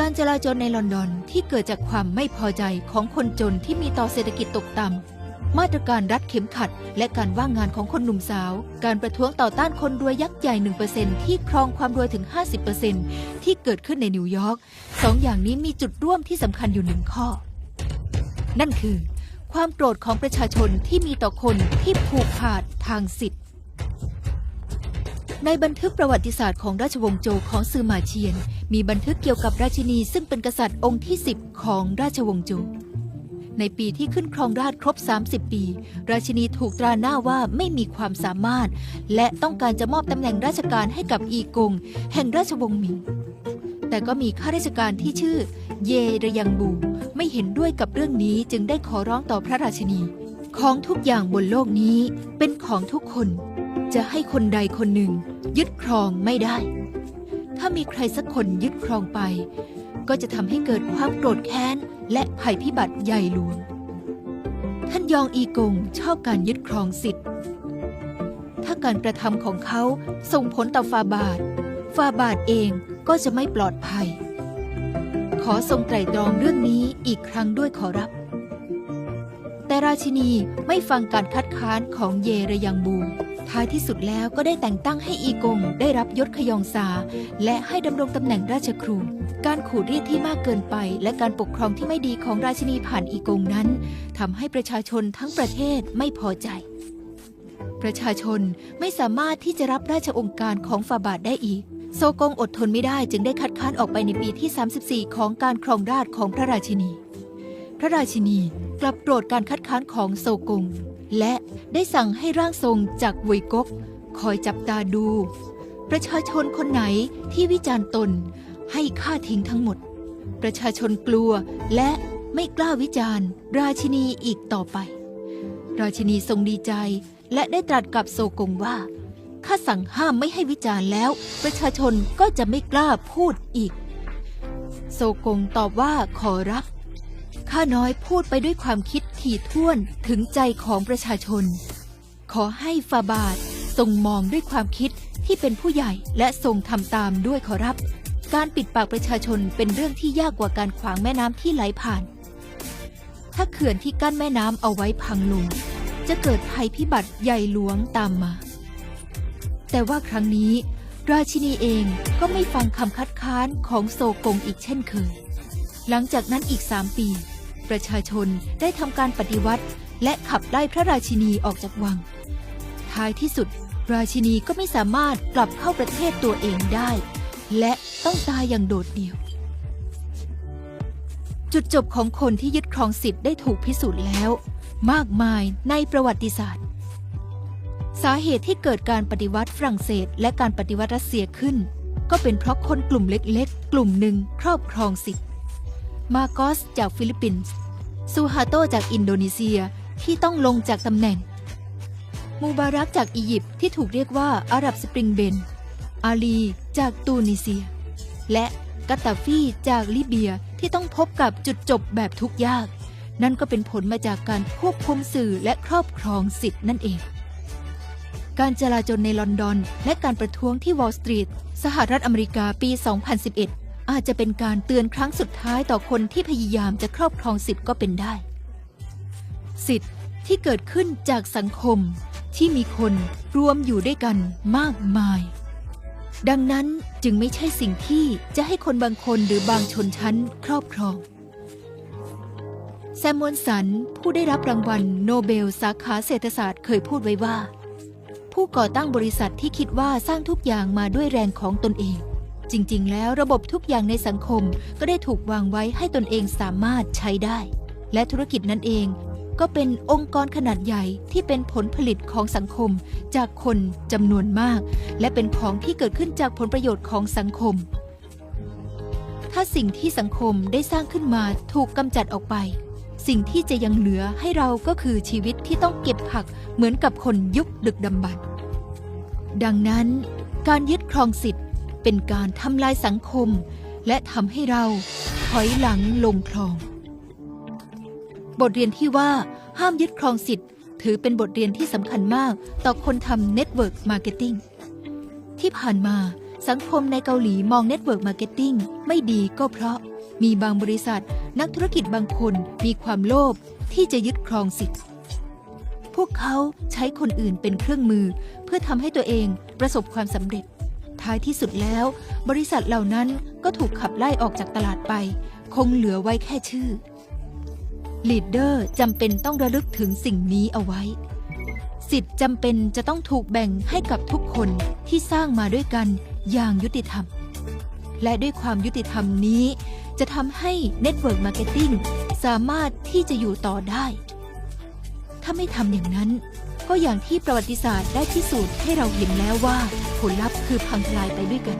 การจราจรในลอนดอนที่เกิดจากความไม่พอใจของคนจนที่มีต่อเศรษฐกิจตกต่ำ มาตรการรัดเข็มขัด และการว่างงานของคนหนุ่มสาว การประท้วงต่อต้านคนรวยยักษ์ใหญ่ 1%ที่ครองความรวยถึง 50%ที่เกิดขึ้นในนิวยอร์กสองอย่างนี้มีจุดร่วมที่สำคัญอยู่หนึ่งข้อ นั่นคือ ความโกรธของประชาชนที่มีต่อคนที่ผูกขาดทางสิทธิ ในบันทึกประวัติศาสตร์ของราชวงศ์โจวของซือหมาเชียน มีบันทึกเกี่ยวกับราชินีซึ่งเป็นกษัตริย์องค์ที่ 10 ของราชวงศ์โจวในปีที่ขึ้นครองราชครบ 30 ปี ราชินีถูกตราหน้าว่าไม่มีความสามารถ และต้องการจะมอบตำแหน่งราชการให้กับอีกง แห่งราชวงศ์หมิง แต่ก็มีข้าราชการที่ชื่อ เยระยังบู ไม่เห็นด้วยกับเรื่องนี้จึงได้ขอร้องต่อพระราชินี ของทุกอย่างบนโลกนี้เป็นของทุกคน จะให้คนใดคนหนึ่ง ยึดครองไม่ได้ ถ้ามีใครสักคนยึดครองไป ก็จะทำให้เกิดความโกรธแค้น และภัยพิบัติใหญ่หลวง ท่านยองอีกงชอบการยึดครองสิทธิ์ ถ้าการกระทำของเขาส่งผลต่อฟาบาทฟาบาทเองก็จะไม่ปลอดภัย ขอทรงไตร่ตรองเรื่องนี้อีกครั้งด้วยขอรับ แต่ราชินีไม่ฟังการคัดค้านของเยระยังบู ท้ายที่สุดแล้วก็ได้แต่งตั้งให้อีกงได้รับยศขยองซาและให้ดำรงตำแหน่งราชครู การขูดรีดที่มากเกินไป และการปกครองที่ไม่ดีของราชินีผ่านอีกงนั้นทำให้ประชาชนทั้งประเทศไม่พอใจ ประชาชนไม่สามารถที่จะรับราชองค์การของฟาบาทได้อีก โซกงอดทนไม่ได้จึงได้คัดค้านออกไปในปีที่ 34 ของการครองราชของพระราชินี ระราชินีกลับโปรดการคัดค้านของโซกง และได้สั่งให้ร่างทรงจากเวยกก คอยจับตาดู ประชาชนคนไหนที่วิจารณ์ตนให้ฆ่าทิ้งทั้งหมด ประชาชนกลัวและไม่กล้าวิจารณ์ ราชินีอีกต่อไป ราชินีทรงดีใจและได้ตรัสกับโซกงว่าข้าสั่งห้ามไม่ให้วิจารณ์แล้ว ประชาชนก็จะไม่กล้าพูดอีก โซกงตอบว่าขอรับ ข้าน้อยพูดไปด้วยความคิดถี่ถ้วนถึงใจของประชาชน ขอให้ฟาบาททรงมองด้วยความคิดที่เป็นผู้ใหญ่และทรงทำตามด้วยขอรับ การปิดปากประชาชนเป็นเรื่องที่ยากกว่าการขวางแม่น้ำที่ไหลผ่าน ถ้าเขื่อนที่กั้นแม่น้ำเอาไว้พังลง จะเกิดภัยพิบัติใหญ่หลวงตามมา แต่ว่าครั้งนี้ ราชินีเองก็ไม่ฟังคำคัดค้านของโซกงอีกเช่นเคย หลังจากนั้นอีกสามปี ประชาชนได้ทำการปฏิวัติ และขับไล่พระราชินีออกจากวัง ท้ายที่สุด ราชินีก็ไม่สามารถกลับเข้าประเทศตัวเองได้ และต้องตายอย่างโดดเดี่ยว จุดจบของคนที่ยึดครองสิทธิ์ได้ถูกพิสูจน์แล้ว มากมายในประวัติศาสตร์ สาเหตุที่เกิดการปฏิวัติฝรั่งเศส และการปฏิวัติรัสเซียขึ้น ก็เป็นเพราะคนกลุ่มเล็กๆ กลุ่มหนึ่งครอบครองสิทธิ์ มาโกสจากฟิลิปปินส์ซูฮาโตจากอินโดนีเซียที่ต้องลงจากตำแหน่ง มูบารักจากอียิปต์ที่ถูกเรียกว่าอาหรับสปริงเบน อาลีจากตูนิเซีย และกาตาฟีจากลิเบียที่ต้องพบกับจุดจบแบบทุกข์ยาก นั่นก็เป็นผลมาจากการควบคุมสื่อและครอบครองสิทธินั่นเอง การจลาจลในลอนดอน และการประท้วงที่วอลล์สตรีทสหรัฐอเมริกาปี 2011 อาจจะเป็นการเตือนครั้งสุดท้ายต่อคนที่พยายามจะครอบครองสิทธิ์ก็เป็นได้ สิทธิ์ที่เกิดขึ้นจากสังคมที่มีคนรวมอยู่ด้วยกันมากมาย ดังนั้นจึงไม่ใช่สิ่งที่จะให้คนบางคนหรือบางชนชั้นครอบครอง แซมมอนสันผู้ได้รับรางวัลโนเบลสาขาเศรษฐศาสตร์เคยพูดไว้ว่า ผู้ก่อตั้งบริษัทที่คิดว่าสร้างทุกอย่างมาด้วยแรงของตนเอง จริงๆ แล้วระบบทุกอย่างในสังคมก็ได้ถูกวางไว้ให้ตนเองสามารถใช้ได้ และธุรกิจนั้นเอง ก็เป็นองค์กรขนาดใหญ่ที่เป็นผลผลิตของสังคม จากคนจำนวนมาก และเป็นของที่เกิดขึ้นจากผลประโยชน์ของสังคม ถ้าสิ่งที่สังคมได้สร้างขึ้นมาถูกกำจัดออกไป สิ่งที่จะยังเหลือให้เราก็คือชีวิตที่ต้องเก็บผักเหมือนกับคนยุคดึกดำบรรพ์ดังนั้น การยึดครองสิทธิ เป็นการทำลายสังคม และทำให้เราถอยหลังลงคลอง บทเรียนที่ว่าห้ามยึดครองสิทธิ์ ถือเป็นบทเรียนที่สำคัญมากต่อคนทำเน็ตเวิร์กมาร์เก็ตติ้งที่ผ่านมาสังคมในเกาหลีมองเน็ตเวิร์กมาร์เก็ตติ้งไม่ดีก็เพราะมีบางบริษัทนักธุรกิจบางคนมีความโลภที่จะยึดครองสิทธิ์ พวกเขาใช้คนอื่นเป็นเครื่องมือ เพื่อทำให้ตัวเองประสบความสำเร็จ ท้ายที่สุดแล้ว บริษัทเหล่านั้นก็ถูกขับไล่ออกจากตลาดไป คงเหลือไว้แค่ชื่อลีดเดอร์จำเป็นต้องระลึกถึงสิ่งนี้เอาไว้ สิทธิ์จำเป็นจะต้องถูกแบ่งให้กับทุกคนที่สร้างมาด้วยกันอย่างยุติธรรม และด้วยความยุติธรรมนี้ จะทำให้เน็ตเวิร์กมาร์เก็ตติ้งสามารถที่จะอยู่ต่อได้ ถ้าไม่ทำอย่างนั้น ก็อย่างที่ประวัติศาสตร์ได้พิสูจน์ให้เราเห็นแล้วว่าผลลัพธ์คือพังทลายไปด้วยกัน